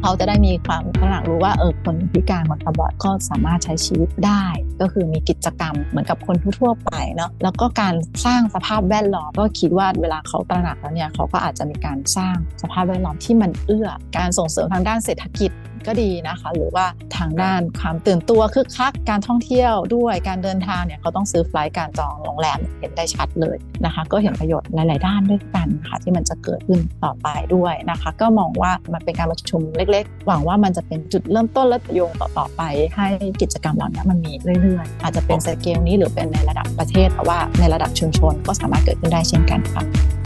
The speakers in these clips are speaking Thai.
เขาจะได้มีความตระหนักรู้ว่าเออคนพิการคนตาบอดก็สามารถใช้ชีวิตได้ ก็คือมีกิจกรรมเหมือนกับคนทั่วไปเนาะแล้วก็การสร้างสภาพแวดล้อมก็คิดว่าเวลาเขาตระหนักแล้วเนี่ยเขาก็อาจจะมีการสร้างสภาพแวดล้อมที่มันเอื้อ การส่งเสริมทางด้านเศรษฐกิจ ก็ดีนะคะ หรือว่าทางด้านความตื่นตัวคึกคักการท่องเที่ยวด้วยการเดินทางเนี่ยเขาต้องซื้อไฟล์การจองโรงแรมเห็นได้ชัดเลยนะคะ ก็เห็นประโยชน์หลาย ๆ ด้านด้วยกันค่ะที่มันจะเกิดขึ้นต่อไปด้วยนะคะ ก็มองว่ามันเป็นการประชุมเล็ก ๆ หวังว่ามันจะเป็นจุดเริ่มต้นและโยงต่อ ๆ ไป ให้กิจกรรมเหล่านี้มันมีเรื่อย ๆ อาจจะเป็นสเกลนี้หรือเป็นในระดับประเทศแต่ว่าในระดับชุมชนก็สามารถเกิดขึ้นได้เช่นกันค่ะ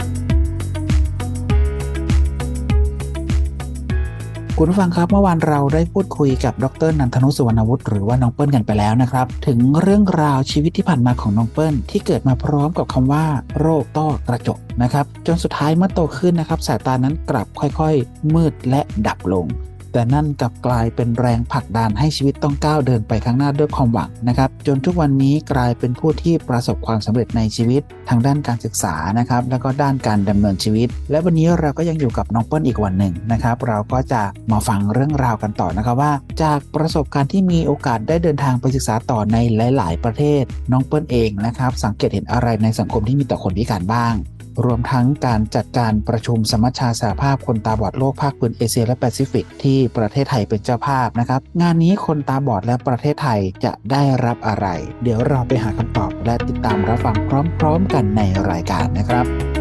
คุณผู้ฟังครับเมื่อวานเราได้พูดคุยกับดรนันทนุสุวรรณวุฒิหรือว่าน้องเปิ้ลกันไปแล้วนะครับ ถึงเรื่องราวชีวิตที่ผ่านมาของน้องเปิ้ลที่เกิดมาพร้อมกับคำว่า โรคต้อกระจกนะครับ จนสุดท้ายเมื่อโตขึ้นนะครับสายตานั้นกลับค่อยๆ มืดและดับลง แต่นั่นกลับกลายเป็นแรงผลักดันให้ชีวิตต้องก้าวเดินไปข้างหน้าด้วยความหวังนะครับ จนทุกวันนี้กลายเป็นผู้ที่ประสบความสำเร็จในชีวิต ทางด้านการศึกษานะครับ แล้วก็ด้านการดำเนินชีวิต และวันนี้เราก็ยังอยู่กับน้องเปิ้ลอีกวันหนึ่งนะครับ เราก็จะมาฟังเรื่องราวกันต่อนะครับว่า จากประสบการณ์ที่มีโอกาสได้เดินทางไปศึกษาต่อในหลาย ๆ ประเทศ น้องเปิ้ลเองนะครับ สังเกตเห็นอะไรในสังคมที่มีต่อคนพิการบ้าง รวมทั้งการจัดการประชุมสมัชชาสหภาพคนตาบอดโลกภาคพื้นเอเชียและแปซิฟิก ที่ประเทศไทยเป็นเจ้าภาพนะครับ งานนี้คนตาบอดและประเทศไทยจะได้รับอะไร เดี๋ยวเราไปหาคำตอบและติดตามรับฟังพร้อม ๆ กันในรายการนะครับ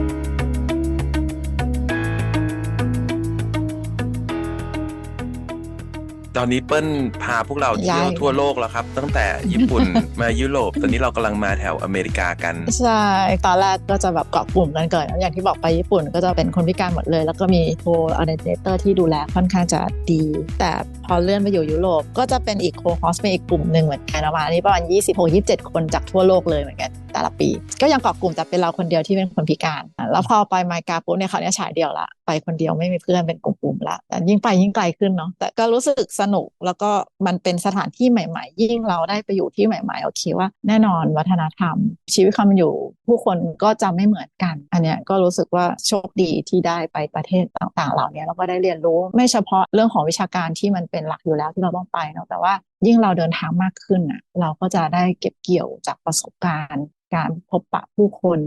ตอนนี้เปิ้ลพาพวกเราเที่ยวย้ายทั่วโลกแล้วครับ ตั้งแต่ญี่ปุ่นมายุโรป ตอนนี้เรากำลังมาแถวอเมริกากัน ใช่ ตอนแรกก็จะแบบเกาะกลุ่มกันก่อนอย่างที่บอกไปญี่ปุ่นก็จะเป็นคนพิการหมดเลย แล้วก็มีโคออเดเตอร์ที่ดูแลค่อนข้างจะดี แต่พอเลื่อนไปอยู่ยุโรปก็จะเป็นอีกโคฮอสเป็นอีกกลุ่มหนึ่งเหมือนกันประมาณนี้ประมาณ26 27 คนจากทั่วโลกเลยเหมือนกัน แต่ละปี ก็ยังเกาะกลุ่มแต่เป็นเราคนเดียวที่เป็นคนพิการ แล้วพอไปไมกาปุ๊บเนี่ยเขาวเนี่ยฉายเดียวละไปคนเดียวไม่มีเพื่อนเป็นกลุ่มๆละแต่ยิ่งไปยิ่งไกลขึ้นเนาะแต่ก็รู้สึกสนุกแล้วก็มันเป็นสถานที่ใหม่ ๆ ยิ่งเราได้ไปอยู่ที่ใหม่ ๆ โอเคว่า แน่นอนวัฒนธรรม ชีวิตความอยู่ ผู้คนก็จะไม่เหมือนกัน อันเนี้ยก็รู้สึกว่าโชคดีที่ได้ไปประเทศต่าง ๆ เหล่านี้แล้วก็ได้เรียนรู้ไม่เฉพาะเรื่องของวิชาการที่มันเป็นหลักอยู่แล้วที่เราต้องไปเนาะแต่ว่ายิ่งเราเดินทางมากขึ้นอะ เราก็จะได้เก็บเกี่ยวจากประสบการณ์ การพบปะผู้คน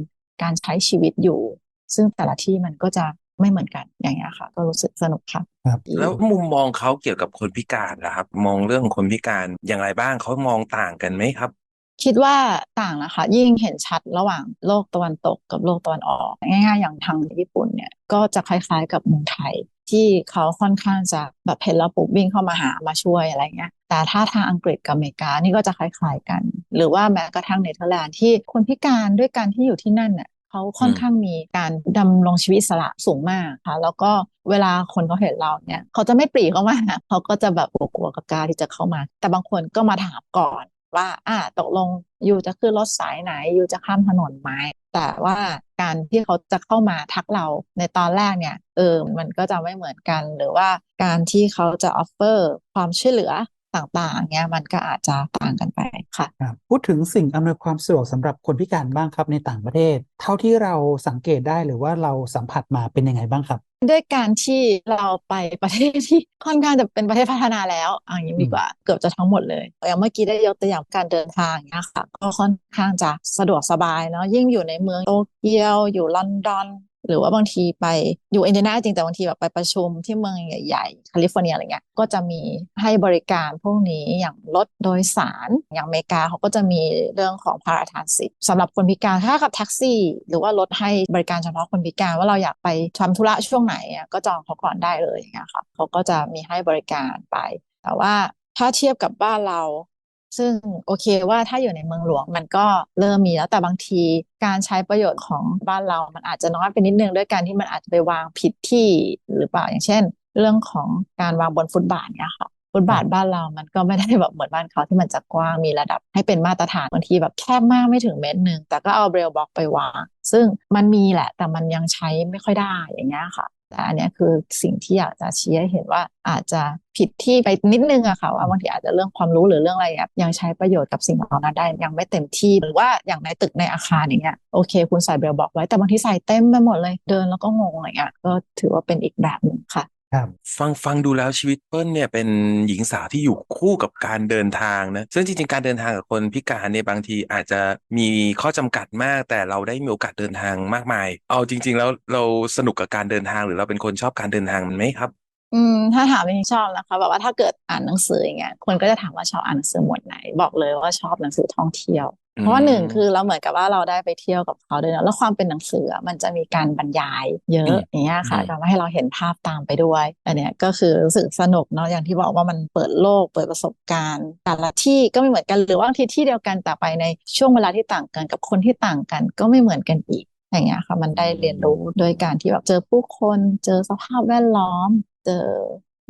การใช้ชีวิตอยู่ ซึ่งแต่ละที่มันก็จะไม่เหมือนกันอย่างเงี้ยค่ะ ก็รู้สึกสนุกค่ะครับแล้วมุมมองเขาเกี่ยวกับคนพิการนะครับ มองเรื่องคนพิการอย่างไรบ้างเขามองต่างกันไหมครับ คิดว่าต่างนะคะ ยิ่งเห็นชัดระหว่างโลกตะวันตกกับโลกตะวันออก ง่าย ๆ อย่างทางญี่ปุ่นเนี่ยก็จะคล้ายๆกับเมืองไทย ที่เขาค่อนข้างจะแบบเห็นเราปุ๊บวิ่งเข้ามาหามาช่วยอะไรเงี้ยแต่ถ้าทางอังกฤษกับอเมริกานี่ก็จะคล้ายๆกัน หรือว่าแม้กระทั่งเนเธอร์แลนด์ที่คนพิการด้วยการที่อยู่ที่นั่นเนี่ยเขาค่อนข้างมีการดำรงชีวิตสระสูงมากค่ะ แล้วก็เวลาคนเขาเห็นเราเนี่ย เขาจะไม่ปรีเข้ามาเขาก็จะแบบกลัวๆกับกล้าที่จะเข้ามา แต่บางคนก็มาถามก่อน ว่าอ่าตกลงอยู่จะขึ้นรถสายไหนอยู่จะข้ามถนนไหมแต่ว่าการที่เขาจะเข้ามาทักเราในตอนแรกเนี่ยเออมันก็จะไม่เหมือนกัน หรือว่าการที่เขาจะออฟเฟอร์ความช่วยเหลือ ต่างๆ เนี้ยมันก็อาจจะต่างกันไปค่ะครับพูดถึงสิ่งอำนวยความสะดวกสำหรับคนพิการบ้างครับในต่างประเทศ เท่าที่เราสังเกตได้หรือว่าเราสัมผัสมาเป็นยังไงบ้างครับด้วยการที่เราไปประเทศที่ค่อนข้างจะเป็นประเทศพัฒนาแล้วเอย่างนี้ดีกว่าเกือบจะทั้งหมดเลยอย่างเมื่อกี้ได้ยกตัวอย่างการเดินทางเนี้ยค่ะก็ค่อนข้างจะสะดวกสบายเนาะยิ่งอยู่ในเมืองโตเกียวอยู่ลอนดอน หรือว่าบางทีไปอยู่อินเดียนาจริงแต่บางทีแบบไปประชุมที่เมืองใหญ่ๆแคลิฟอร์เนียอะไรเงี้ยก็จะมีให้บริการพวกนี้อย่างรถโดยสารอย่างอเมริกาเขาก็จะมีเรื่องของพาราทานสิทสำหรับคนพิการถ้าขับแท็กซี่ หรือว่ารถให้บริการเฉพาะคนพิการว่าเราอยากไปทำธุระช่วงไหนอะก็จองเขาก่อนได้เลยอย่างเงี้ยค่ะเขาก็จะมีให้บริการไป แต่ว่าถ้าเทียบกับบ้านเรา ซึ่งโอเคว่าถ้าอยู่ในเมืองหลวงมันก็เริ่มมีแล้วแต่บางทีการใช้ประโยชน์ของบ้านเรามันอาจจะน้อยไปนิดนึงด้วยการที่มันอาจจะไปวางผิดที่หรือเปล่าอย่างเช่น เรื่องของการวางบนฟุตบาทเนี่ยค่ะฟุตบาทบ้านเรามันก็ไม่ได้แบบเหมือนบ้านเขาที่มันจะกว้างมีระดับ ให้เป็นมาตรฐานบางทีแบบแคบมากไม่ถึงเมตรหนึ่งแต่ก็เอาเบรลบล็อกไปวาง ซึ่งมันมีแหละแต่มันยังใช้ไม่ค่อยได้อย่างเงี้ยค่ะ แต่อันเนี้ยคือสิ่งที่อยากจะชี้ให้เห็นว่าอาจจะผิดที่ไปนิดนึงอะค่ะว่าบางทีอาจจะเรื่องความรู้หรือเรื่องอะไรแบบยังใช้ประโยชน์กับสิ่งเหล่านั้นได้ยังไม่เต็มที่หรือว่าอย่างในตึกในอาคารอย่างเงี้ยโอเค คุณใส่เบลบอกไว้แต่บางทีใส่เต็มไปหมดเลยเดินแล้วก็งงอะไรเงี้ยก็ถือว่าเป็นอีกแบบหนึ่งค่ะ ครับ ฟังฟังดูแล้วชีวิตเปิ้ลเนี่ยเป็นหญิงสาวที่อยู่คู่กับการเดินทางนะ ซึ่งจริงๆ การเดินทางกับคนพิการเนี่ยบางทีอาจจะมีข้อจำกัดมาก แต่เราได้มีโอกาสเดินทางมากมาย เอาจริง ๆ แล้วเราสนุกกับการเดินทางหรือเราเป็นคนชอบการเดินทางมันไหมครับ อืมถ้าถามจริงๆชอบนะคะแบบว่าถ้าเกิดอ่านหนังสืออย่างเงี้ยคนก็จะถามว่าชอบอ่านหนังสือหมวดไหน บอกเลยว่าชอบหนังสือท่องเที่ยวอืม เพราะว่าหนึ่งคือเราเหมือนกับว่าเราได้ไปเที่ยวกับเขาด้วยเนอะแล้วความเป็นหนังสืออะมันจะมีการบรรยายเยอะอย่างเงี้ยค่ะทำให้เราเห็นภาพตามไปด้วยอันเนี้ยก็คือรู้สึกสนุกเนาะอย่างที่บอกว่ามันเปิดโลกเปิดประสบการณ์ แต่ละที่ก็ไม่เหมือนกันหรือว่าบางทีที่เดียวกันแต่ไปในช่วงเวลาที่ต่างกันกับคนที่ต่างกันก็ไม่เหมือนกันอีกอย่างเงี้ยค่ะมันได้เรียนรู้โดยการที่แบบเจอผู้คนเจอสภาพแวดล้อม เจอ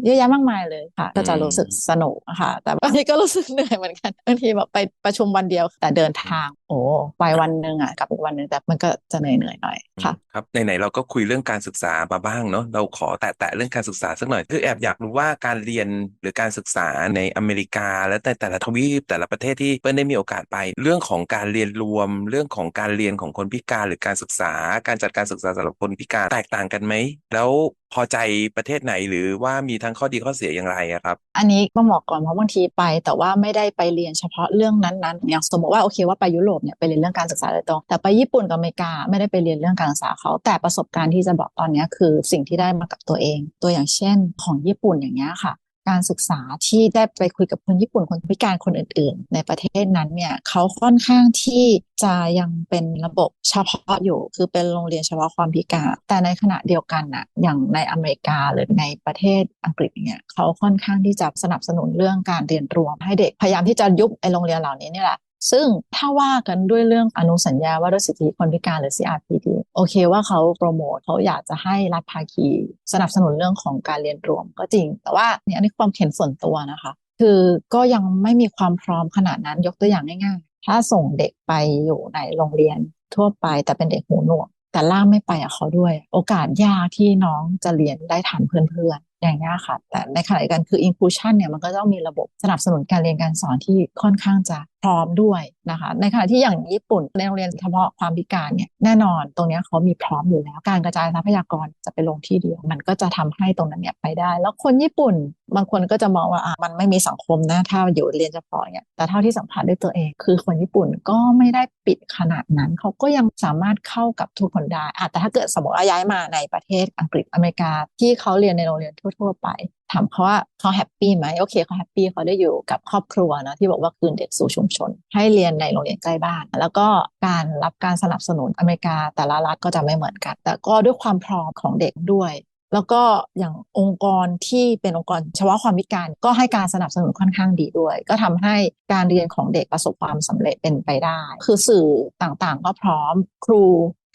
เยอะแยะมากมายเลยค่ะ ก็จะรู้สึกสนุกอะค่ะ แต่บางทีก็รู้สึกเหนื่อยเหมือนกันบางทีแบบไปประชุมวันเดียวแต่เดินทาง โอ้ไปวันหนึ่งอะกลับอีกวันหนึ่งแต่มันก็จะเหนื่อยเหนื่อยๆหน่อยค่ะครับไหนๆเราก็คุยเรื่องการศึกษามาบ้างเนาะเราขอแตะๆเรื่องการศึกษาสักหน่อยคือแอบอยากรู้ว่าการเรียนหรือการศึกษาในอเมริกา และแต่แต่ละทวีปแต่ละประเทศที่เปิ้ลได้มีโอกาสไป เรื่องของการเรียนรวม เรื่องของการเรียนของคนพิการหรือการศึกษา การจัดการศึกษาสำหรับคนพิการแตกต่างกันไหมแล้วพอใจประเทศไหนหรือว่ามีทั้งข้อดีข้อเสียอย่างไรอะครับ อันนี้ก็บอกก่อนเพราะบางทีไป แต่ว่าไม่ได้ไปเรียนเฉพาะเรื่องนั้นๆ อย่างสมมติว่าโอเคว่าไปยุโรปเนี่ยไปเรียนเรื่องการศึกษาโดยตรงแต่ไปญี่ปุ่นกับอเมริกาไม่ได้ไปเรียนเรื่องการศึกษาเขาแต่ประสบการณ์ที่จะบอกตอนนี้คือสิ่งที่ได้มากับตัวเอง ตัวอย่างเช่น ของญี่ปุ่นอย่างเงี้ยค่ะ การศึกษาที่ได้ไปคุยกับคนญี่ปุ่นคนพิการคนอื่น ๆ ในประเทศนั้นเนี่ยเขาค่อนข้างที่จะยังเป็นระบบเฉพาะอยู่คือเป็นโรงเรียนเฉพาะความพิการ แต่ในขณะเดียวกันน่ะอย่างในอเมริกาหรือในประเทศอังกฤษเนี่ยเขาค่อนข้างที่จะสนับสนุนเรื่องการเรียนรวมให้เด็กพยายามที่จะยุบไอโรงเรียนเหล่านี้นี่แหละ ซึ่งถ้าว่ากันด้วยเรื่องอนุสัญญาว่าด้วยสิทธิคนพิการหรือ CRPD โอเคว่าเขาโปรโมทเขาอยากจะให้รัฐภาคีสนับสนุนเรื่องของการเรียนรวมก็จริง แต่ว่าเนี่ยอันนี้ความเห็นส่วนตัวนะคะ คือก็ยังไม่มีความพร้อมขนาดนั้นยกตัวอย่างง่ายๆ ถ้าส่งเด็กไปอยู่ในโรงเรียนทั่วไปแต่เป็นเด็กหูหนวกแต่ล่ามไม่ไปกับเขาด้วย โอกาสยากที่น้องจะเรียนได้ทันเพื่อนๆอย่างนี้ค่ะ แต่ในขณะเดียวกันคือ inclusion เนี่ยมันก็ต้องมีระบบสนับสนุนการเรียนการสอนที่ค่อนข้างจะพร้อมด้วยนะคะ ในขณะที่อย่างญี่ปุ่นในโรงเรียนเฉพาะความพิการเนี่ยแน่นอนตรงนี้เขามีพร้อมอยู่แล้ว การกระจายทรัพยากรจะไปลงที่เดียว มันก็จะทำให้ตรงนั้นเนี่ยไปได้ แล้วคนญี่ปุ่นบางคนก็จะมองว่าอะมันไม่มีสังคมนะถ้าอยู่เรียนเฉพาะเนี่ยแต่เท่าที่สัมผัสด้วยตัวเอง คือคนญี่ปุ่นก็ไม่ได้ปิดขนาดนั้น เขาก็ยังสามารถเข้ากับทุกคนได้อะแต่ถ้าเกิดสมมติว่าย้ายมาในประเทศอังกฤษอเมริกาที่เขาเรียนในโรงเรียนทั่ว ๆ ไป ถามเขาว่าเขาแฮปปี้ไหมโอเคเขาแฮปปี้เขาได้อยู่กับครอบครัวนะที่บอกว่าคืนเด็กสู่ชุมชน ให้เรียนในโรงเรียนใกล้บ้าน แล้วก็การรับการสนับสนุนอเมริกาแต่ละรัฐก็จะไม่เหมือนกัน แต่ก็ด้วยความพร้อมของเด็กด้วยแล้วก็อย่างองค์กรที่เป็นองค์กรเฉพาะความพิการก็ให้การสนับสนุนค่อนข้างดีด้วย ก็ทำให้การเรียนของเด็กประสบความสำเร็จเป็นไปได้ คือสื่อต่างๆ ก็พร้อมครู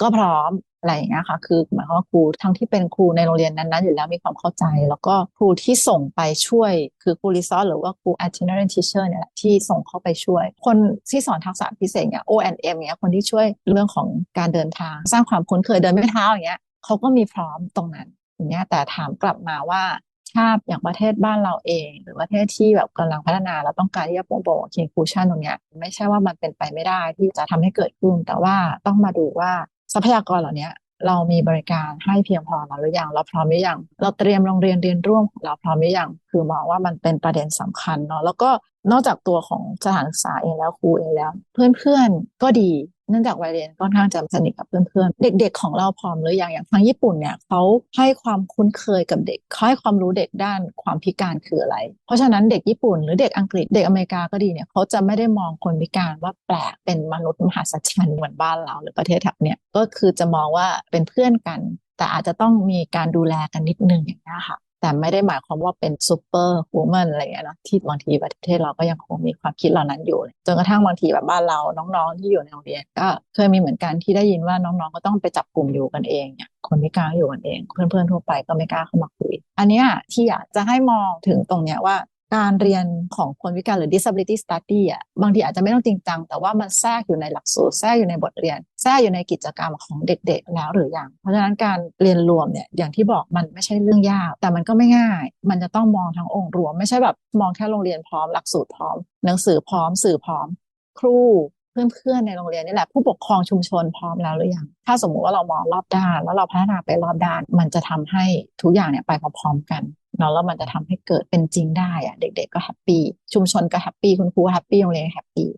ก็พร้อมอะไรอย่างเงี้ยค่ะ คือหมายความว่าครูทั้งที่เป็นครูในโรงเรียนนั้นๆอยู่แล้วมีความเข้าใจ แล้วก็ครูที่ส่งไปช่วย คือครูรีซอสหรือว่าครู itinerant teacher เนี่ยแหละที่ส่งเข้าไปช่วย คนที่สอนทักษะพิเศษเนี่ย O&M เนี่ยคนที่ช่วยเรื่องของการเดินทาง สร้างความคุ้นเคยเดินไม่เท้าอย่างเงี้ยเขาก็มีพร้อมตรงนั้นอย่างเงี้ยแต่ถามกลับมาว่าชาติอย่างประเทศบ้านเราเอง หรือประเทศที่แบบกำลังพัฒนาแล้วต้องการที่จะโปรโมทคิงคูชันตรงเนี้ยไม่ใช่ว่ามันเป็นไปไม่ได้ที่จะทำให้เกิดขึ้นแต่ว่าต้องมาดูว่า ทรัพยากรเหล่านี้เรามีบริการให้เพียงพอเราหรือยังเราพร้อมหรือยังเราเตรียมโรงเรียนเรียนร่วมของเราพร้อมหรือยังคือมองว่ามันเป็นประเด็นสำคัญเนาะแล้วก็นอกจากตัวของสถานศึกษาเองแล้วครูเองแล้ว เพื่อนๆก็ดี เนื่องจากวัยเรียนค่อนข้างจะสนิทกับเพื่อนๆ เด็ก ๆ ของเราพร้อมหรือยังอย่างทางญี่ปุ่นเนี่ยเขาให้ความคุ้นเคยกับเด็กเขาให้ความรู้เด็กด้านความพิการคืออะไร เพราะฉะนั้นเด็กญี่ปุ่นหรือเด็กอังกฤษเด็กอเมริกาก็ดีเนี่ยเขาจะไม่ได้มองคนพิการว่าแปลกเป็นมนุษย์มหัศจรรย์เหมือนบ้านเราหรือประเทศแถบเนี่ยก็คือจะมองว่าเป็นเพื่อนกัน แต่อาจจะต้องมีการดูแลกันนิดนึงอย่างนี้ค่ะ แต่ไม่ได้หมายความว่าเป็นซูเปอร์ฮูแมนอะไรอย่างเงี้ยเนาะที่บางทีประเทศเราก็ยังคงมีความคิดเหล่านั้นอยู่ จนกระทั่งบางทีแบบบ้านเราน้องๆที่อยู่ในโรงเรียน ก็เคยมีเหมือนกันที่ได้ยินว่าน้องๆก็ต้องไปจับกลุ่มอยู่กันเองเนี่ยคนพิการอยู่กันเอง เพื่อนๆทั่วไปก็ไม่กล้าเข้ามาคุย อันนี้ที่อยากจะให้มองถึงตรงเนี้ยว่า การเรียนของคนพิการหรือ disability study อะบางทีอาจจะไม่ต้องจริงจัง แต่ว่ามันแทรกอยู่ในหลักสูตรแทรกอยู่ในบทเรียน แทรกอยู่ในกิจกรรมของเด็กๆ แล้วหรือยัง เพราะฉะนั้นการเรียนรวมเนี่ยอย่างที่บอกมันไม่ใช่เรื่องยาก แต่มันก็ไม่ง่าย มันจะต้องมองทั้งองค์รวม ไม่ใช่แบบมองแค่โรงเรียนพร้อมหลักสูตรพร้อม หนังสือพร้อมสื่อพร้อม ครูเพื่อนๆในโรงเรียนนี่แหละผู้ปกครองชุมชนพร้อมแล้วหรือยัง ถ้าสมมุติว่าเรามองรอบด้าน แล้วเราพัฒนาไปรอบด้าน มันจะทำให้ทุกอย่างเนี่ยไปพร้อมๆกัน เนาะแล้วมันจะทำให้เกิดเป็นจริงได้อะเด็กๆก็แฮปปี้ชุมชนก็แฮปปี้คุณครูแฮปปี้โรงเรียนแฮปปี้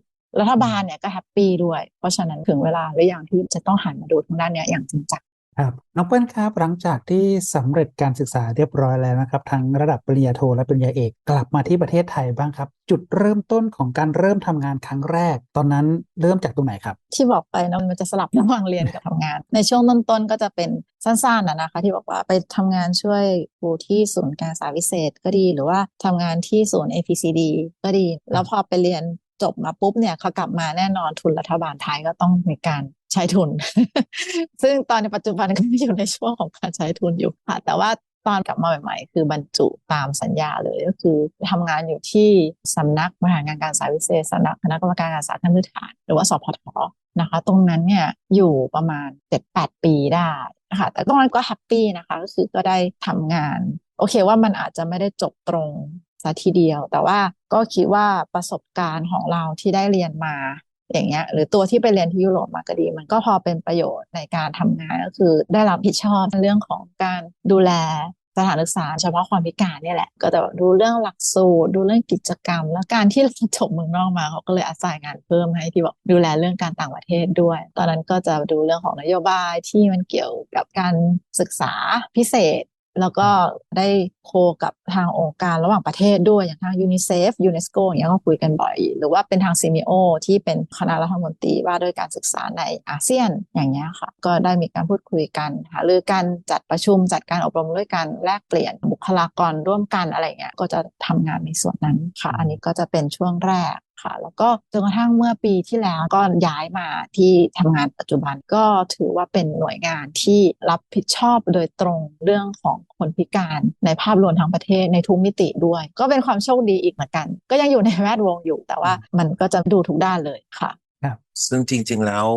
รัฐบาลเนี่ยก็แฮปปี้ด้วย เพราะฉะนั้นถึงเวลาหรือยังที่จะต้องหันมาดูทางด้านเนี้ยอย่างจริงจัง ครับน้องเปิ้ลครับ หลังจากที่สำเร็จการศึกษาเรียบร้อยแล้วนะครับ ทั้งระดับปริญญาโทและปริญญาเอกกลับมาที่ประเทศไทยบ้างครับ จุดเริ่มต้นของการเริ่มทำงานครั้งแรก ตอนนั้นเริ่มจากตรงไหนครับ ที่บอกไปนะมันจะสลับระหว่างเรียนกับทำงาน ในช่วงต้นๆก็จะเป็นสั้นๆนะนะคะ ที่บอกว่าไปทำงานช่วยครูที่ศูนย์การศึกษาพิเศษก็ดีหรือว่าทำงานที่ศูนย์ APCD ก็ดี แล้วพอไปเรียนจบมาปุ๊บเนี่ยเขากลับมาแน่นอนทุนรัฐบาลไทยก็ต้องมีการ ใช้ทุน ซึ่งตอนในปัจจุบันก็อยู่ในช่วงของการใช้ทุนอยู่ค่ะ แต่ว่าตอนกลับมาใหม่ๆ คือบรรจุตามสัญญาเลยก็คือทำงานอยู่ที่สำนักบริหารงานการศึกษาพิเศษสำนักคณะกรรมการการศึกษาขั้นพื้นฐาน หรือว่าสพทนะคะ ตรงนั้นเนี่ยอยู่ประมาณ 7-8 ปีได้ค่ะแต่ตรงนั้นก็แฮปปี้นะคะก็คือก็ได้ทำงาน โอเคว่ามันอาจจะไม่ได้จบตรงซะทีเดียว แต่ว่าก็คิดว่าประสบการณ์ของเราที่ได้เรียนมา อย่างเงี้ยหรือตัวที่ไปเรียนที่ยุโรปมาก็ดี มันก็พอเป็นประโยชน์ในการทำงานก็คือได้รับผิดชอบเรื่องของการดูแลสถานศึกษาเฉพาะความพิการเนี่ยแหละ ก็จะดูเรื่องหลักสูตรดูเรื่องกิจกรรม แล้วการที่เราจบเมืองนอกมาเขาก็เลยอาศัยงานเพิ่มให้ที่บอกดูแลเรื่องการต่างประเทศด้วย ตอนนั้นก็จะดูเรื่องของนโยบายที่มันเกี่ยวกับการศึกษาพิเศษ แล้วก็ได้โคกับทางองค์การระหว่างประเทศด้วยอย่างทางยูนิเซฟยูเนสโกอย่างเงี้ยก็คุยกันบ่อย หรือว่าเป็นทางซีมิโอที่เป็นคณะรัฐมนตรีว่าด้วยการศึกษาในอาเซียนอย่างเงี้ยค่ะ ก็ได้มีการพูดคุยกันหารือกันจัดประชุมจัดการอบรมด้วยกันแลกเปลี่ยนบุคลากรร่วมกันอะไรเงี้ยก็จะทำงานในส่วนนั้นค่ะ อันนี้ก็จะเป็นช่วงแรก ค่ะ แล้วก็จนกระทั่งเมื่อปีที่แล้วก็ย้ายมาที่ทำงานปัจจุบันก็ถือว่าเป็นหน่วยงานที่รับผิดชอบโดยตรงเรื่องของคนพิการในภาพรวมทั้งประเทศในทุกมิติด้วย ก็เป็นความโชคดีอีกเหมือนกัน ก็ยังอยู่ในแวดวงอยู่แต่ว่ามันก็จะดูทุกด้านเลยค่ะ ซึ่งจริง ๆ แล้ว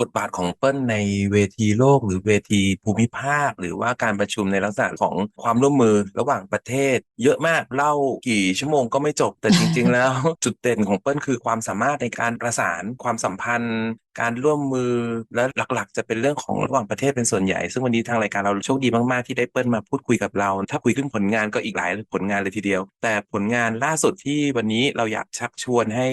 บทบาทของเปิ้ลในเวทีโลก หรือเวทีภูมิภาค หรือว่าการประชุมในลักษณะของความร่วมมือระหว่างประเทศ เยอะมากเล่ากี่ชั่วโมงก็ไม่จบแต่จริง ๆ แล้ว จุดเด่นของเปิ้ลคือความสามารถในการประสานความสัมพันธ์ การร่วมมือและหลักๆ จะเป็นเรื่องของระหว่างประเทศเป็นส่วนใหญ่ ซึ่งวันนี้ทางรายการเราโชคดีมากๆที่ได้เปิ้ลมาพูดคุยกับเรา ถ้าคุยขึ้นผลงานก็อีกหลายผลงานเลยทีเดียว แต่ผลงานล่าสุดที่วันนี้เราอยากชักชวนให้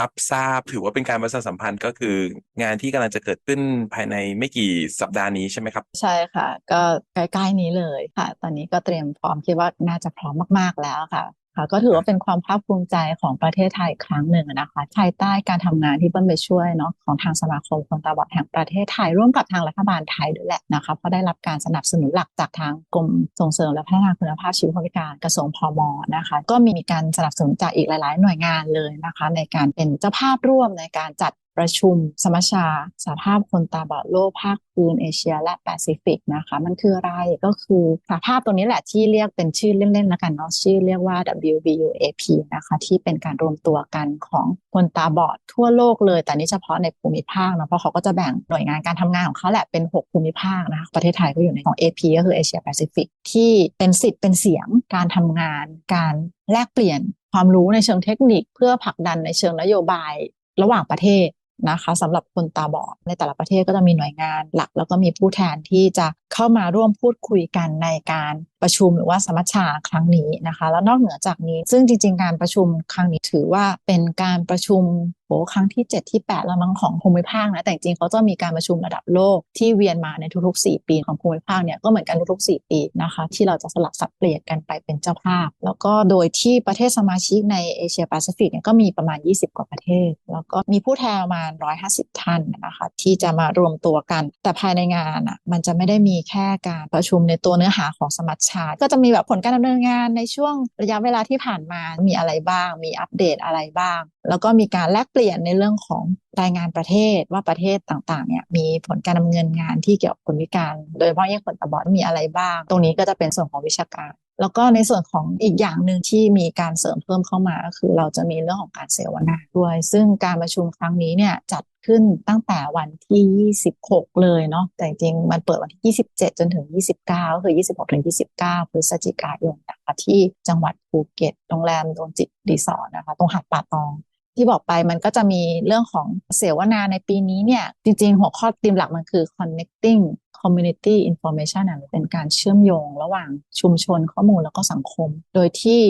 รับทราบ ถือว่าเป็นการประชาสัมพันธ์ก็คืองานที่กำลังจะเกิดขึ้นภายในไม่กี่สัปดาห์นี้ใช่ไหมครับ ใช่ค่ะ ก็ใกล้ๆนี้เลยค่ะ ตอนนี้ก็เตรียมพร้อมคิดว่าน่าจะพร้อมมากๆแล้วค่ะค่ะก็ถือว่าเป็นความภาคภูมิใจของประเทศไทยครั้งหนึ่งนะคะภายใต้การทำงานที่เปิ้ลไปช่วยเนาะของทางสมาคมคนตาบอดแห่งประเทศไทย ร่วมกับทางรัฐบาลไทยด้วยแหละนะคะเพราะได้รับการสนับสนุนหลักจากทางกรมส่งเสริมและพัฒนาคุณภาพชีวิตคนพิการกระทรวงพมนะคะ ก็มีการสนับสนุนจากอีกหลาย ๆ หน่วยงานเลยนะคะ ในการเป็นเจ้าภาพร่วมในการจัด ประชุมสมัชชาสหภาพคนตาบอดโลกภาคพื้นเอเชีย และแปซิฟิกนะคะ มันคืออะไรก็คือสหภาพตัวนี้แหละที่เรียกเป็นชื่อเล่นๆแล้วกันเนาะชื่อเรียกว่า WBUAP นะคะ ที่เป็นการรวมตัวกันของคนตาบอดทั่วโลกเลย แต่นี่เฉพาะในภูมิภาคนะเพราะเขาก็จะแบ่งหน่วยงานการทำงานของเขาแหละเป็น 6 ภูมิภาคนะคะประเทศไทยก็อยู่ในของ AP ก็คือเอเชียแปซิฟิกที่เป็นสิทธิ์เป็นเสียงการทำงาน การแลกเปลี่ยนความรู้ในเชิงเทคนิค เพื่อผลักดันในเชิงนโยบายระหว่างประเทศ นะคะสำหรับคนตาบอดในแต่ละประเทศก็จะมีหน่วยงานหลัก แล้วก็มีผู้แทนที่จะเข้ามาร่วมพูดคุยกันในการประชุมหรือว่าสมัชชาครั้งนี้นะคะ แล้วนอกเหนือจากนี้ ซึ่งจริง ๆ การประชุมครั้งนี้ถือว่าเป็นการประชุมโหครั้งที่ 7 ที่ 8 แล้วมั้งของภูมิภาคนะแต่จริงเขาจะมีการประชุมระดับโลกที่เวียนมาในทุกๆ 4 ปีของภูมิภาคเนี่ยก็เหมือนกันทุกๆ 4 ปีนะคะ ที่เราจะสลับสับเปลี่ยนกันไปเป็นเจ้าภาพ แล้วก็โดยที่ประเทศสมาชิกในเอเชียแปซิฟิกเนี่ยก็มีประมาณ 20 กว่าประเทศ แล้วก็มีผู้แทนประมาณ 150 ท่านนะคะที่จะมารวมตัวกัน แต่ภายในงานอะมันจะไม่ได้มีแค่การประชุมในตัวเนื้อหาของสมัชชา ก็จะมีแบบผลการดำเนินงานในช่วงระยะเวลาที่ผ่านมามีอะไรบ้าง มีอัปเดตอะไรบ้าง แล้วก็มีการแลกเปลี่ยนในเรื่องของรายงานประเทศว่าประเทศต่างๆเนี่ยมีผลการดำเนินงานที่เกี่ยวกับคนพิการ โดยเฉพาะยิ่งคนตาบอดมีอะไรบ้าง ตรงนี้ก็จะเป็นส่วนของวิชาการ แล้วก็ในส่วนของอีกอย่างหนึ่งที่มีการเสริมเพิ่มเข้ามาก็คือเราจะมีเรื่องของการเสวนาด้วย ซึ่งการประชุมครั้งนี้เนี่ยจัดขึ้นตั้งแต่วันที่ 26 เลยเนาะแต่จริงมันเปิดวันที่ 27 จนถึง 29ก็คือ 26 ถึง 29 พฤศจิกายนนะคะที่จังหวัดภูเก็ตโรงแรมดวงจิตรีสอร์ทนะคะ ตรงหาดป่าตอง ที่บอกไปมันก็จะมีเรื่องของเสวนาในปีนี้เนี่ย จริงๆ หัวข้อธีมหลักมันคือ connecting community information อะเป็นการเชื่อมโยงระหว่างชุมชนข้อมูลแล้วก็สังคม โดยที่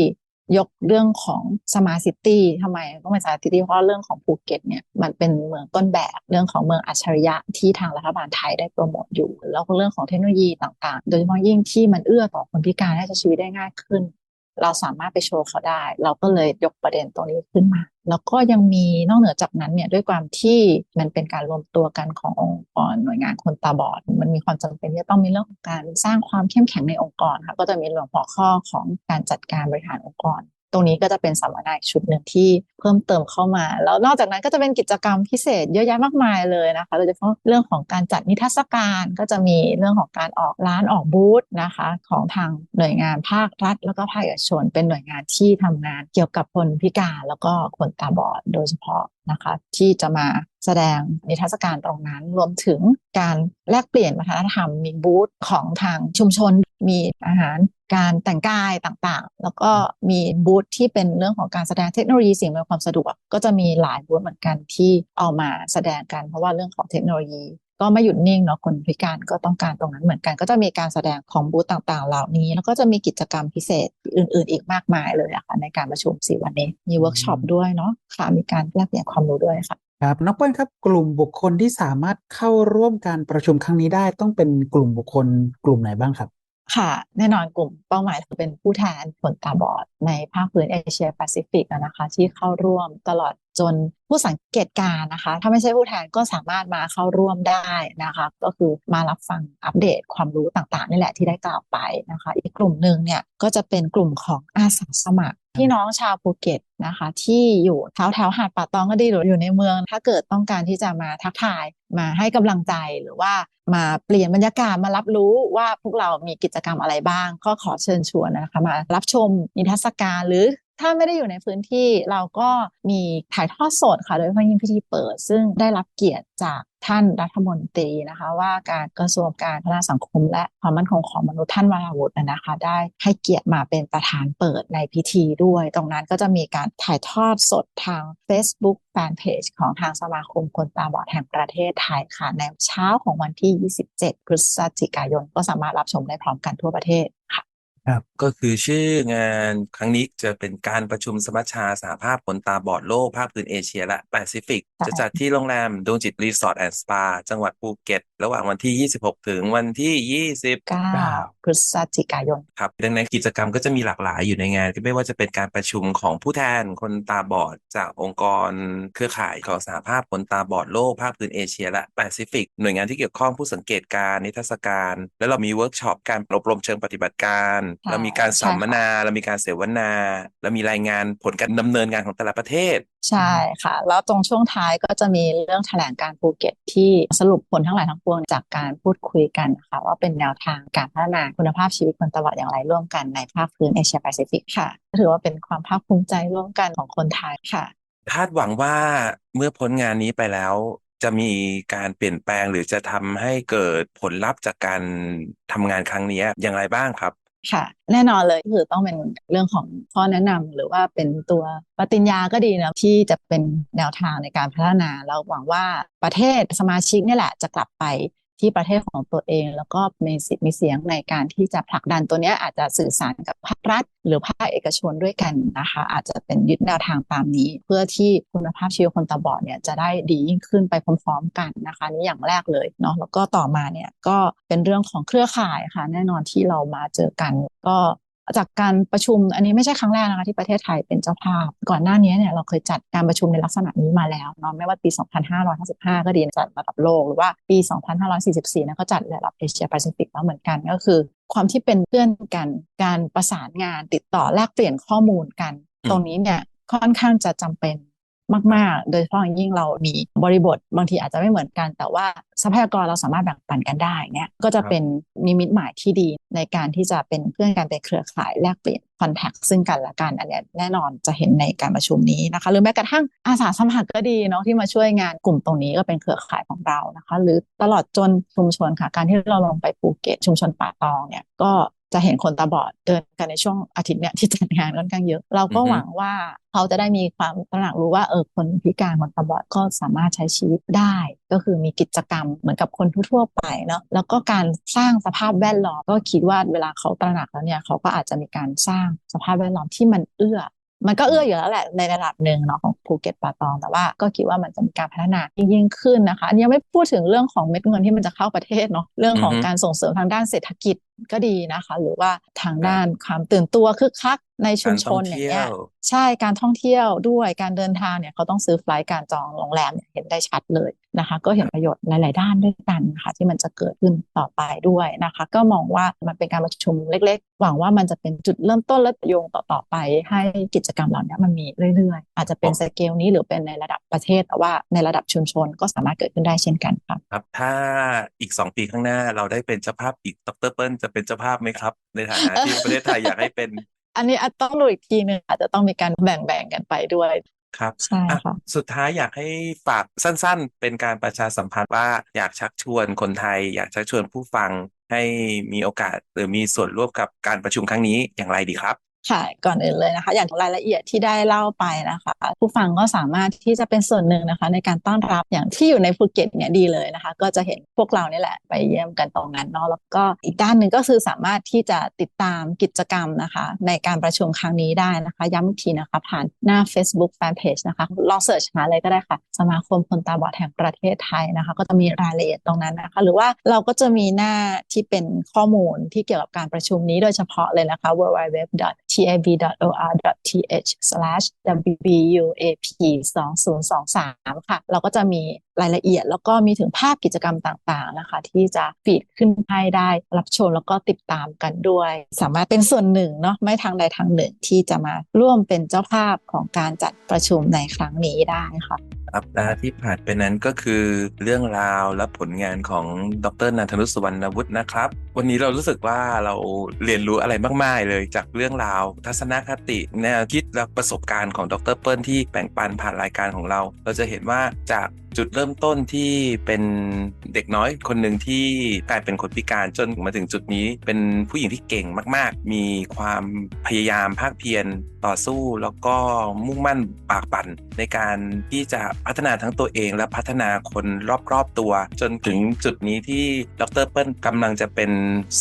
ยกเรื่องของ smart city ทำไมต้องเป็น smart city เพราะเรื่องของภูเก็ตเนี่ยมันเป็นเมืองต้นแบบเรื่องของเมืองอัจฉริยะที่ทางรัฐบาลไทยได้โปรโมทอยู่ แล้วก็เรื่องของเทคโนโลยีต่างๆ โดยเฉพาะยิ่งที่มันเอื้อต่อคนพิการให้ใช้ชีวิตได้ง่ายขึ้น เราสามารถไปโชว์เขาได้ เราก็เลยยกประเด็นตรงนี้ขึ้นมา แล้วก็ยังมีนอกเหนือจากนั้นเนี่ยด้วยความที่มันเป็นการรวมตัวกันขององค์กรหน่วยงานคนตาบอด มันมีความจำเป็นที่จะต้องมีเรื่องของการสร้างความเข้มแข็งในองค์กรค่ะก็จะมีเรื่องหัวข้อของการจัดการบริหารองค์กร ตรงนี้ก็จะเป็นสัมมนาชุดหนึ่งที่เพิ่มเติมเข้ามา แล้วนอกจากนั้นก็จะเป็นกิจกรรมพิเศษเยอะแยะมากมายเลยนะคะโดยเฉพาะเรื่องของการจัดนิทรรศการก็จะมีเรื่องของการออกร้านออกบูธนะคะ ของทางหน่วยงานภาครัฐ แล้วก็ภาคเอกชน เป็นหน่วยงานที่ทำงานเกี่ยวกับคนพิการแล้วก็คนตาบอด โดยเฉพาะ นะคะที่จะมาแสดงนิทรรศการตรงนั้น รวมถึงการแลกเปลี่ยนวัฒนธรรม มีบูธของทางชุมชน มีอาหารการแต่งกายต่างๆ แล้วก็มีบูธที่เป็นเรื่องของการแสดงเทคโนโลยีสิ่งอำนวยความสะดวก ก็จะมีหลายบูธเหมือนกันที่เอามาแสดงกันเพราะว่าเรื่องของเทคโนโลยี ก็ไม่หยุดนิ่งเนาะคนพิการก็ต้องการตรงนั้นเหมือนกัน ก็จะมีการแสดงของบูธต่างๆ เหล่านี้ แล้วก็จะมีกิจกรรมพิเศษอื่น ๆ อีกมากมายเลยอะค่ะในการประชุมสี่วันนี้มีเวิร์กช็อปด้วยเนาะค่ะมีการแลกเปลี่ยนความรู้ด้วยค่ะครับน้องเปิ้ลครับกลุ่มบุคคลที่สามารถเข้าร่วมการประชุมครั้งนี้ได้ต้องเป็นกลุ่มบุคคลกลุ่มไหนบ้างครับค่ะ แน่นอนกลุ่มเป้าหมายคือเป็นผู้แทนคนตาบอดในภาคพื้นเอเชียแปซิฟิกนะคะ ที่เข้าร่วมตลอด จนผู้สังเกตการณ์นะคะ ถ้าไม่ใช่ผู้แทนก็สามารถมาเข้าร่วมได้นะคะ ก็คือมารับฟังอัปเดตความรู้ต่างๆนี่แหละที่ได้กล่าวไปนะคะ อีกกลุ่มหนึ่งเนี่ยก็จะเป็นกลุ่มของอาสาสมัครพี่น้องชาวภูเก็ตนะคะ ที่อยู่แถวแถวๆหาดป่าตองก็ดีหรืออยู่ในเมือง ถ้าเกิดต้องการที่จะมาทักทายมาให้กำลังใจหรือว่ามาเปลี่ยนบรรยากาศมารับรู้ว่าพวกเรามีกิจกรรมอะไรบ้าง ก็ขอเชิญชวนนะคะมารับชมนิทรรศการหรือ ถ้าไม่ได้อยู่ในพื้นที่เราก็มีถ่ายทอดสดค่ะ โดยเฉพาะยิ่งพิธีเปิด ซึ่งได้รับเกียรติจากท่านรัฐมนตรีนะคะ ว่าการกระทรวงการพัฒนาสังคม และความมั่นคงของมนุษย์ท่านวราวุฒินะคะ ได้ให้เกียรติมาเป็นประธานเปิดในพิธีด้วย ตรงนั้นก็จะมีการถ่ายทอดสดทาง Facebook Fanpage ของทางสมาคมคนตาบอดแห่งประเทศไทยค่ะ ในเช้าของวันที่ 27 พฤศจิกายน ก็สามารถรับชมได้พร้อมกันทั่วประเทศค่ะ ก็คือชื่องานครั้งนี้จะเป็นการประชุมสมัชชาสหภาพคนตาบอดโลกภาคพื้นเอเชียและแปซิฟิก ใช่จะจัดที่โรงแรมดวงจิตรีสอร์ทแอนด์สปา จังหวัดภูเก็ตระหว่างวันที่ 26 ถึงวันที่20 9พฤศจิกายน ครับ ดังนั้นกิจกรรมก็จะมีหลากหลายอยู่ในงาน ไม่ว่าจะเป็นการประชุมของผู้แทนคนตาบอด จากองค์กรเครือข่ายของสหภาพคนตาบอดโลกภาคพื้นเอเชียและแปซิฟิก หน่วยงานที่เกี่ยวข้องผู้สังเกตการณ์นิทรรศการ แล้วเรามีเวิร์กช็อปการอบรมเชิงปฏิบัติการใช่เรามีการสัมมนาใช่ค่ะเรามีการเสวนา เรามีรายงานผลการดำเนินงานของแต่ละประเทศ ใช่ค่ะ แล้วตรงช่วงท้ายก็จะมีเรื่องแถลงการภูเก็ตที่สรุปผลทั้งหลายทั้งปวงจากการพูดคุยกันค่ะว่าเป็นแนวทางการพัฒนาคุณภาพชีวิตคนตาบอดอย่างไรร่วมกันในภาคพื้นเอเชียแปซิฟิกค่ะถือว่าเป็นความภาคภูมิใจร่วมกันของคนไทยค่ะ คาดหวังว่าเมื่อพ้นงานนี้ไปแล้วจะมีการเปลี่ยนแปลงหรือจะทำให้เกิดผลลัพธ์จากการทำงานครั้งนี้อย่างไรบ้างครับ ค่ะ แน่นอนเลยคือต้องเป็นเรื่องของข้อแนะนำหรือว่าเป็นตัวปฏิญญาก็ดีนะที่จะเป็นแนวทางในการพัฒนาเราหวังว่าประเทศสมาชิกนี่แหละจะกลับไป ที่ประเทศของตัวเอง แล้วก็มีสิทธิ์มีเสียงในการที่จะผลักดันตัวนี้อาจจะสื่อสารกับภาครัฐ หรือภาคเอกชนด้วยกันนะคะ อาจจะเป็นยึดแนวทางตามนี้ เพื่อที่คุณภาพชีวิตคนตาบอดเนี่ยจะได้ดียิ่งขึ้นไปพร้อมๆกันนะคะนี่อย่างแรกเลยเนาะแล้วก็ต่อมาเนี่ยก็เป็นเรื่องของเครือข่ายค่ะ แน่นอนที่เรามาเจอกัน ก็ จากการประชุมอันนี้ไม่ใช่ครั้งแรกนะคะที่ประเทศไทยเป็นเจ้าภาพ ก่อนหน้านี้เนี่ยเราเคยจัดการประชุมในลักษณะนี้มาแล้วเนาะไม่ว่าปี 2555 ก็ดีจัดระดับโลกหรือว่าปี 2544นะก็จัดระดับเอเชียแปซิฟิกแล้วเหมือนกันก็คือ ความที่เป็นเพื่อนกันการประสานงานติดต่อแลกเปลี่ยนข้อมูลกัน ตรงนี้เนี่ยค่อนข้างจะจำเป็น มาก ๆ โดยเฉพาะอย่างยิ่งเรามีบริบทบางทีอาจจะไม่เหมือนกัน แต่ว่าทรัพยากรเราสามารถแบ่งปันกันได้เนี่ยก็จะเป็นนิมิตหมายที่ดีในการที่จะเป็นเพื่อนกันเป็นเครือข่ายแลกเปลี่ยนคอนแทคซึ่งกันและกันอันนี้แน่นอนจะเห็นในการประชุมนี้นะคะ หรือแม้กระทั่งอาสาสมัครก็ดีเนาะที่มาช่วยงานกลุ่มตรงนี้ก็เป็นเครือข่ายของเรานะคะ หรือตลอดจนชุมชนค่ะ การที่เราลงไปภูเก็ตชุมชนป่าตองเนี่ยก็ จะเห็นคนตาบอดเดินกันในช่วงอาทิตย์เนี่ยที่จัดงานค่อนข้างเยอะ เราก็หวังว่าเขาจะได้มีความตระหนักรู้ว่าเออคนพิการคนตาบอดก็สามารถใช้ชีวิตได้ ก็คือมีกิจกรรมเหมือนกับคนทั่วไปเนาะแล้วก็การสร้างสภาพแวดล้อมก็คิดว่าเวลาเขาตระหนักแล้วเนี่ยเขาก็อาจจะมีการสร้างสภาพแวดล้อมที่มันเอื้อมันก็เอื้ออยู่แล้วแหละในระดับหนึ่งเนาะของภูเก็ตป่าตอง แต่ว่าก็คิดว่ามันจะมีการพัฒนายิ่งขึ้นนะคะ อันนี้ยังไม่พูดถึงเรื่องของเม็ดเงินที่มันจะเข้าประเทศเนาะเรื่องของการส่งเสริมทางด้านเศรษฐกิจ ก็ดีนะคะ หรือว่าทางด้านความตื่นตัวคึกคักในชุมชนอย่างเงี้ยใช่การท่องเที่ยวด้วยการเดินทางเนี่ยเขาต้องซื้อไฟล์การจองโรงแรมเนี่ยเห็นได้ชัดเลยนะคะ ก็เห็นประโยชน์หลาย ๆ ด้านด้วยกันค่ะที่มันจะเกิดขึ้นต่อไปด้วยนะคะ ก็มองว่ามันเป็นการประชุมเล็ก ๆ หวังว่ามันจะเป็นจุดเริ่มต้นและโยงต่อ ๆ ไป ให้กิจกรรมเหล่านี้มันมีเรื่อย ๆ อาจจะเป็นสเกลนี้หรือเป็นในระดับประเทศแต่ว่าในระดับชุมชนก็สามารถเกิดขึ้นได้เช่นกันครับครับถ้าอีก 2 ปีข้างหน้าเราได้เป็นเจ้าภาพอีกดรเปิ้ลจะเป็นเจ้าภาพไหมครับ ในฐานะที่ประเทศไทยอยากให้เป็น อันนี้อาจต้องดูอีกทีหนึ่งอาจจะต้องมีการแบ่งๆกันไปด้วยครับใช่ค่ะสุดท้ายอยากให้ฝากสั้นๆ เป็นการประชาสัมพันธ์ว่าอยากชักชวนคนไทย อยากชักชวนผู้ฟังให้มีโอกาสหรือมีส่วนร่วมกับการประชุมครั้งนี้อย่างไรดีครับ ค่ะก่อนอื่นเลยนะคะ อย่างรายละเอียดที่ได้เล่าไปนะคะ ผู้ฟังก็สามารถที่จะเป็นส่วนหนึ่งนะคะ ในการต้อนรับอย่างที่อยู่ในภูเก็ตเนี่ยดีเลยนะคะ ก็จะเห็นพวกเรานี่แหละไปเยี่ยมกันตรงนั้นเนาะแล้วก็อีกด้านหนึ่งก็คือสามารถที่จะติดตามกิจกรรมนะคะ ในการประชุมครั้งนี้ได้นะคะ ย้ำอีกทีนะคะ ผ่านหน้า Facebook Fanpage นะคะลองเสิร์ชหาเลยก็ได้ค่ะ สมาคมคนตาบอดแห่งประเทศไทยนะคะ ก็จะมีรายละเอียดตรงนั้นนะคะ หรือว่าเราก็จะมีหน้าที่เป็นข้อมูลที่เกี่ยวกับการประชุมนี้โดยเฉพาะเลยนะคะ tab.or.th/wbuap2023 ค่ะ เราก็จะมีรายละเอียด แล้วก็มีถึงภาพกิจกรรมต่างๆนะคะ ที่จะฟีดขึ้นให้ได้รับชมแล้วก็ติดตามกันด้วย สามารถเป็นส่วนหนึ่งเนาะไม่ทางใดทางหนึ่งที่จะมาร่วมเป็นเจ้าภาพของการจัดประชุมในครั้งนี้ได้ค่ะ ครับและที่ผ่านไปนั้นก็คือเรื่องราวและผลงานของดรนันทนุสวรรณวุฒินะครับ วันนี้เรารู้สึกว่าเราเรียนรู้อะไรมาก ๆ เลยจากเรื่องราวทัศนคติแนวคิดและประสบการณ์ของดรเปิ้ลที่แบ่งปันผ่านรายการของเรา เราจะเห็นว่าจาก จุดเริ่มต้นที่เป็นเด็กน้อยคนหนึ่งที่กลายเป็นคนพิการจนมาถึงจุดนี้ เป็นผู้หญิงที่เก่งมาก ๆ มีความพยายามภาคเพียรต่อสู้แล้วก็มุ่งมั่นปากปั่นในการที่จะพัฒนาทั้งตัวเอง และพัฒนาคนรอบ ๆ ตัว จนถึงจุดนี้ที่ดรเปิ้ลกำลังจะเป็น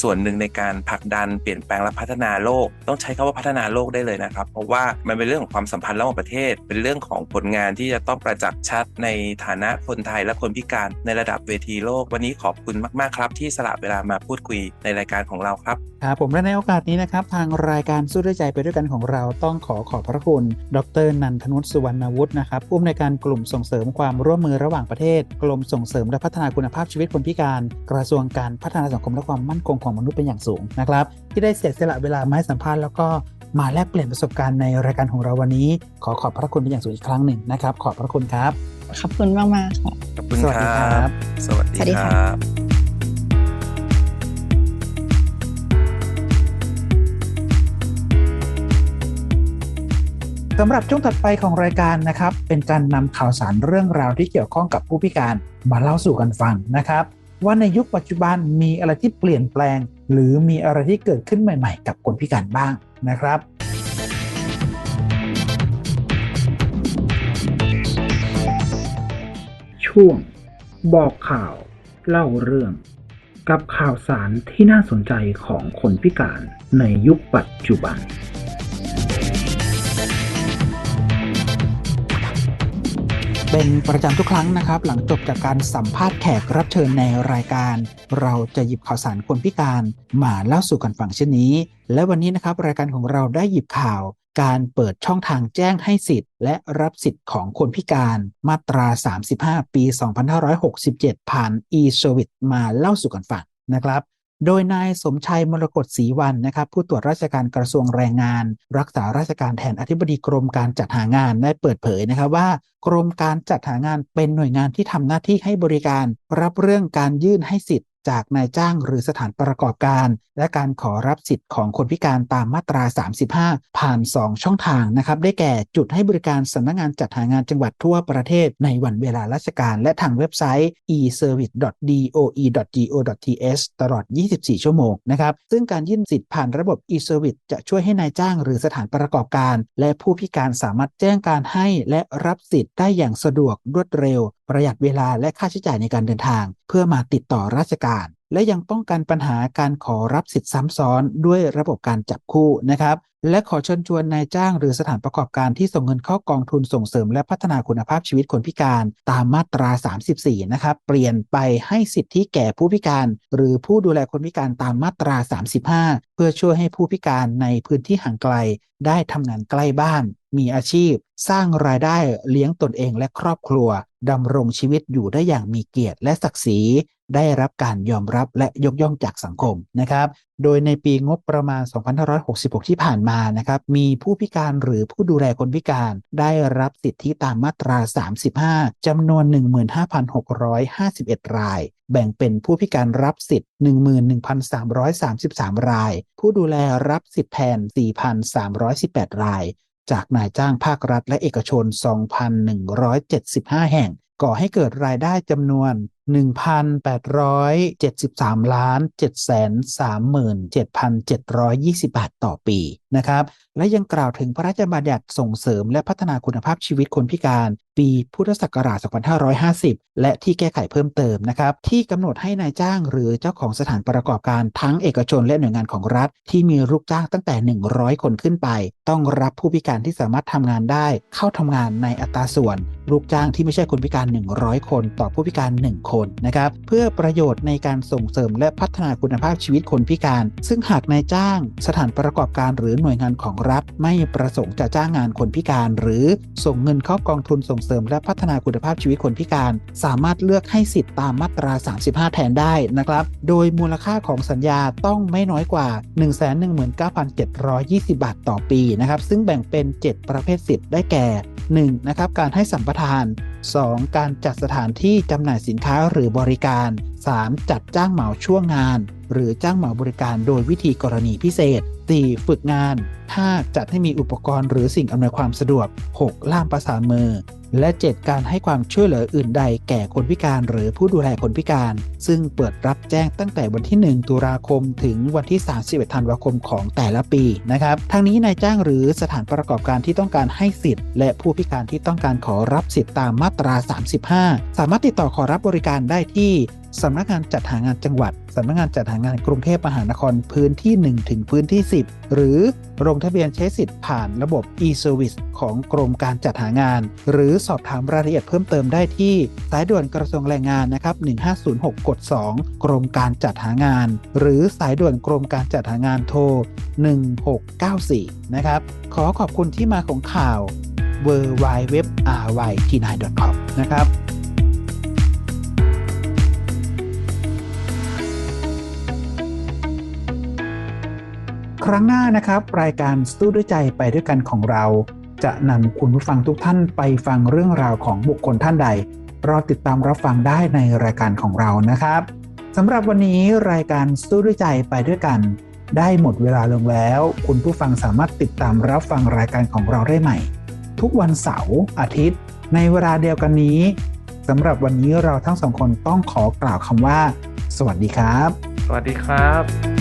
ส่วนหนึ่งในการผลักดันเปลี่ยนแปลงและพัฒนาโลก ต้องใช้คำว่าพัฒนาโลกได้เลยนะครับ เพราะว่ามันเป็นเรื่องของความสัมพันธ์ระหว่างประเทศ เป็นเรื่องของผลงานที่จะต้องประจักษ์ชัดในฐานะคนไทยและคนพิการในระดับเวทีโลก วันนี้ขอบคุณมาก ๆ ครับ ที่สละเวลามาพูดคุยในรายการของเราครับครับผมและในโอกาสนี้นะครับ ทางรายการสู้ด้วยใจไปด้วยกันของเราต้องขอขอบพระคุณ ดรนันทนุชสุวรรณวุฒินะครับผู้อำนวยการกลุ่มส่งเสริมความร่วมมือระหว่างประเทศ กรมส่งเสริมและพัฒนาคุณภาพชีวิตคนพิการ กระทรวงการพัฒนาสังคมและความมั่นคงของมนุษย์เป็นอย่างสูงนะครับที่ได้เสียสละเวลามาให้สัมภาษณ์แล้วก็มาแลกเปลี่ยนประสบการณ์ในรายการของเราวันนี้ ขอขอบพระคุณเป็นอย่างสูงอีกครั้งหนึ่งนะครับ ขอบพระคุณครับ ขอบคุณมากๆค่ะขอบคุณสวัสคดีรัครับบสวัสดีสวัสดีคค่ะรับสำหรับช่วงถัดไปของรายการนะครับ เป็นการนำข่าวสารเรื่องราวที่เกี่ยวข้องกับผู้พิการมาเล่าสู่กันฟังนะครับ ว่าในยุคปัจจุบันมีอะไรที่เปลี่ยนแปลง หรือมีอะไรที่เกิดขึ้นใหม่ ๆ กับคนพิการบ้างนะครับ ช่วง บอกข่าว เล่าเรื่อง กับข่าวสารที่น่าสนใจของคนพิการในยุคปัจจุบัน เป็นประจำทุกครั้งนะครับ หลังจบจากการสัมภาษณ์แขกรับเชิญในรายการ เราจะหยิบข่าวสารคนพิการมาเล่าสู่กันฟังเช่นนี้ และวันนี้นะครับรายการของเราได้หยิบข่าว การเปิดช่องทางแจ้งให้สิทธิ์ และรับสิทธิ์ของคนพิการมาตรา 35 ปี 2567 ผ่าน e-service มาเล่าสู่กันฟังนะครับ โดยนายสมชัยมรกตศรีวันนะครับผู้ตรวจราชการกระทรวงแรงงาน รักษาราชการแทนอธิบดีกรมการจัดหางานได้เปิดเผยนะครับว่ากรมการจัดหางานเป็นหน่วยงานที่ทำหน้าที่ให้บริการ รับเรื่องการยื่นให้สิทธิ์ จากนายจ้างหรือสถานประกอบการ และการขอรับสิทธิ์ของคนพิการตามมาตรา 35 ผ่าน 2 ช่องทางนะครับ ได้แก่จุดให้บริการสำนักงานจัดหางานจังหวัดทั่วประเทศในวันเวลาราชการ และทางเว็บไซต์ e-service.doe.go.th ตลอด 24 ชั่วโมงนะครับ ซึ่งการยื่นสิทธิ์ผ่านระบบ e-service จะช่วยให้นายจ้างหรือสถานประกอบการ และผู้พิการสามารถแจ้งการให้และรับสิทธิ์ได้อย่างสะดวกรวดเร็ว ประหยัดเวลาและค่าใช้จ่ายในการเดินทาง เพื่อมาติดต่อราชการ และยังป้องกันปัญหาการขอรับสิทธิ์ซ้ำซ้อนด้วยระบบการจับคู่นะครับและขอเชิญชวนนายจ้างหรือสถานประกอบการที่ส่งเงินเข้ากองทุนส่งเสริมและพัฒนาคุณภาพชีวิตคนพิการตามมาตรา 34 นะครับ เปลี่ยนไปให้สิทธิแก่ผู้พิการ หรือผู้ดูแลคนพิการตามมาตรา 35 เพื่อช่วยให้ผู้พิการในพื้นที่ห่างไกล ได้ทำงานใกล้บ้าน มีอาชีพ สร้างรายได้เลี้ยงตนเองและครอบครัวดำรงชีวิตอยู่ได้อย่างมีเกียรติและศักดิ์ศรี ได้รับการยอมรับและยกย่องจากสังคมนะครับ โดยในปีงบประมาณ 2566 ที่ผ่านมานะครับ มีผู้พิการหรือผู้ดูแลคนพิการ ได้รับสิทธิตามมาตรา 35 จำนวน 15,651 ราย แบ่งเป็นผู้พิการรับสิทธิ์ 11,333 ราย ผู้ดูแลรับสิทธิแทน 4,318 ราย จากนายจ้างภาครัฐและเอกชน 2,175 แห่ง ก่อให้เกิดรายได้จำนวน 1,873 ล้าน737,720 บาทต่อปี นะครับ และยังกล่าวถึงพระราชบัญญัติส่งเสริมและพัฒนาคุณภาพชีวิตคนพิการ ปีพุทธศักราช 2550 และที่แก้ไขเพิ่มเติมนะครับ ที่กำหนดให้นายจ้างหรือเจ้าของสถานประกอบการทั้งเอกชนและหน่วยงานของรัฐ ที่มีลูกจ้างตั้งแต่ 100 คนขึ้นไป ต้องรับผู้พิการที่สามารถทำงานได้ เข้าทำงานในอัตราส่วน ลูกจ้างที่ไม่ใช่คนพิการ 100 คน ต่อผู้พิการ 1 คนนะครับเพื่อประโยชน์ในการส่งเสริมและพัฒนาคุณภาพชีวิตคนพิการ ซึ่งหากนายจ้าง สถานประกอบการหรือหน่วยงานของรัฐไม่ประสงค์จะจ้างงานคนพิการ หรือส่งเงินเข้ากองทุนส่งเสริมและพัฒนาคุณภาพชีวิตคนพิการ สามารถเลือกให้สิทธิ์ตามมาตรา 35 แทนได้นะครับ โดยมูลค่าของสัญญาต้องไม่น้อยกว่า 119,720 บาทต่อปีนะครับ ซึ่งแบ่งเป็น 7 ประเภทสิทธิ์ได้แก่ 1. นะครับการให้สัมปทาน 2. การจัดสถานที่จำหน่ายสินค้าหรือบริการ 3. จัดจ้างเหมาช่วงงาน หรือจ้างเหมาบริการโดยวิธีกรณีพิเศษ 4. ฝึกงาน 5. จัดให้มีอุปกรณ์หรือสิ่งอำนวยความสะดวก 6. ล่ามประสานมือและ 7 การให้ความช่วยเหลืออื่นใดแก่คนพิการหรือผู้ดูแลคนพิการ ซึ่งเปิดรับแจ้งตั้งแต่วันที่ 1 ตุลาคม ถึงวันที่ 31 ธันวาคมของแต่ละปีนะครับทั้งนี้นายจ้างหรือสถานประกอบการที่ต้องการให้สิทธิ์ และผู้พิการที่ต้องการขอรับสิทธิ์ตามมาตรา 35 สามารถติดต่อขอรับบริการได้ที่ สำนักงานจัดหางานจังหวัดสำนักงานจัดหางานกรุงเทพมหานครพื้นที่ 1 ถึงพื้นที่ 10 หรือลงทะเบียนใช้สิทธิ์ผ่านระบบ e-service ของกรมการจัดหางาน หรือสอบถามรายละเอียดเพิ่มเติมได้ที่ สายด่วนกระทรวงแรงงานนะครับ1506กด2กรมการจัดหางาน หรือสายด่วนกรมการจัดหางานโทร 1694 นะครับ ขอขอบคุณที่มาของข่าว w w w r y t 9 com นะครับ ครั้งหน้านะครับ รายการสู้ด้วยใจไปด้วยกันของเรา จะนำคุณผู้ฟังทุกท่านไปฟังเรื่องราวของบุคคลท่านใด รอติดตามรับฟังได้ในรายการของเรานะครับสำหรับวันนี้รายการสู้ด้วยใจไปด้วยกัน ได้หมดเวลาลงแล้ว คุณผู้ฟังสามารถติดตามรับฟังรายการของเราได้ใหม่ ทุกวันเสาร์อาทิตย์ ในเวลาเดียวกันนี้สำหรับวันนี้เราทั้งสองคนต้องขอกล่าวคำว่า สวัสดีครับ สวัสดีครับ